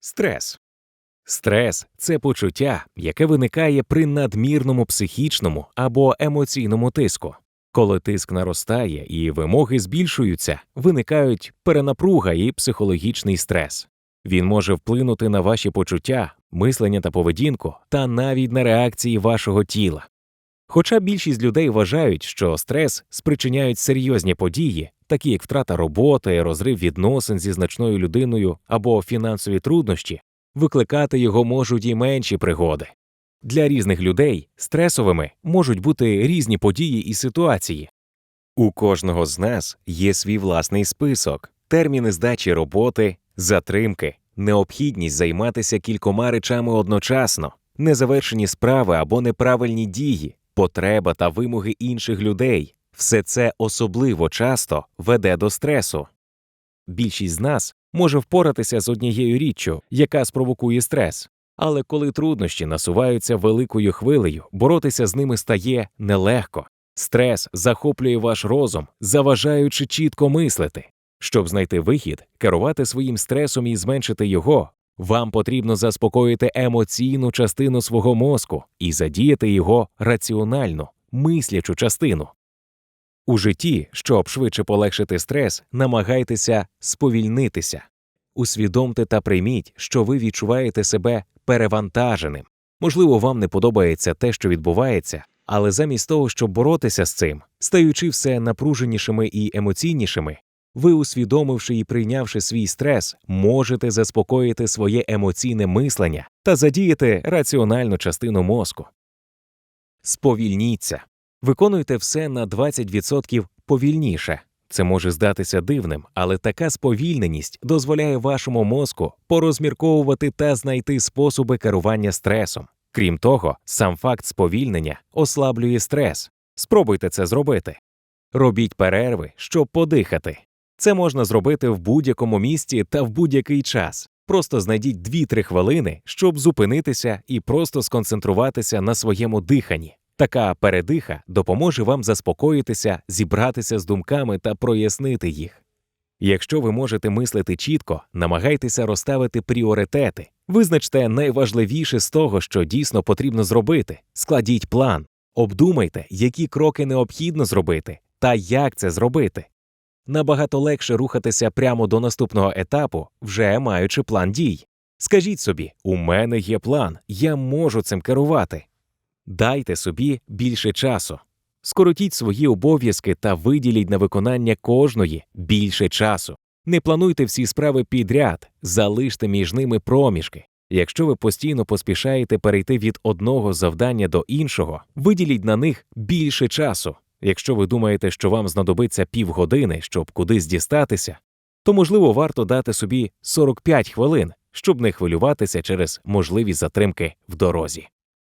Стрес. Стрес це почуття, яке виникає при надмірному психічному або емоційному тиску. Коли тиск наростає і вимоги збільшуються, виникають перенапруга і психологічний стрес. Він може вплинути на ваші почуття, мислення та поведінку, та навіть на реакції вашого тіла. Хоча більшість людей вважають, що стрес спричиняють серйозні події, такі як втрата роботи, розрив відносин зі значною людиною або фінансові труднощі, викликати його можуть і менші пригоди. Для різних людей стресовими можуть бути різні події і ситуації. У кожного з нас є свій власний список, терміни здачі роботи, затримки, необхідність займатися кількома речами одночасно, незавершені справи або неправильні дії, потреба та вимоги інших людей. Все це особливо часто веде до стресу. Більшість з нас може впоратися з однією річчю, яка спровокує стрес, але коли труднощі насуваються великою хвилею, боротися з ними стає нелегко. Стрес захоплює ваш розум, заважаючи чітко мислити. Щоб знайти вихід, керувати своїм стресом і зменшити його, вам потрібно заспокоїти емоційну частину свого мозку і задіяти його раціональну, мислячу частину. У житті, щоб швидше полегшити стрес, намагайтеся сповільнитися. Усвідомте та прийміть, що ви відчуваєте себе перевантаженим. Можливо, вам не подобається те, що відбувається, але замість того, щоб боротися з цим, стаючи все напруженішими і емоційнішими, ви, усвідомивши і прийнявши свій стрес, можете заспокоїти своє емоційне мислення та задіяти раціональну частину мозку. Сповільніться. Виконуйте все на 20% повільніше. Це може здатися дивним, але така сповільненість дозволяє вашому мозку порозмірковувати та знайти способи керування стресом. Крім того, сам факт сповільнення ослаблює стрес. Спробуйте це зробити. Робіть перерви, щоб подихати. Це можна зробити в будь-якому місці та в будь-який час. Просто знайдіть 2-3 хвилини, щоб зупинитися і просто сконцентруватися на своєму диханні. Така передиха допоможе вам заспокоїтися, зібратися з думками та прояснити їх. Якщо ви можете мислити чітко, намагайтеся розставити пріоритети, визначте найважливіше з того, що дійсно потрібно зробити, складіть план, обдумайте, які кроки необхідно зробити та як це зробити. Набагато легше рухатися прямо до наступного етапу, вже маючи план дій. Скажіть собі, у мене є план, я можу цим керувати. Дайте собі більше часу. Скоротіть свої обов'язки та виділіть на виконання кожної більше часу. Не плануйте всі справи підряд, залиште між ними проміжки. Якщо ви постійно поспішаєте перейти від одного завдання до іншого, виділіть на них більше часу. Якщо ви думаєте, що вам знадобиться півгодини, щоб кудись дістатися, то можливо варто дати собі 45 хвилин, щоб не хвилюватися через можливі затримки в дорозі.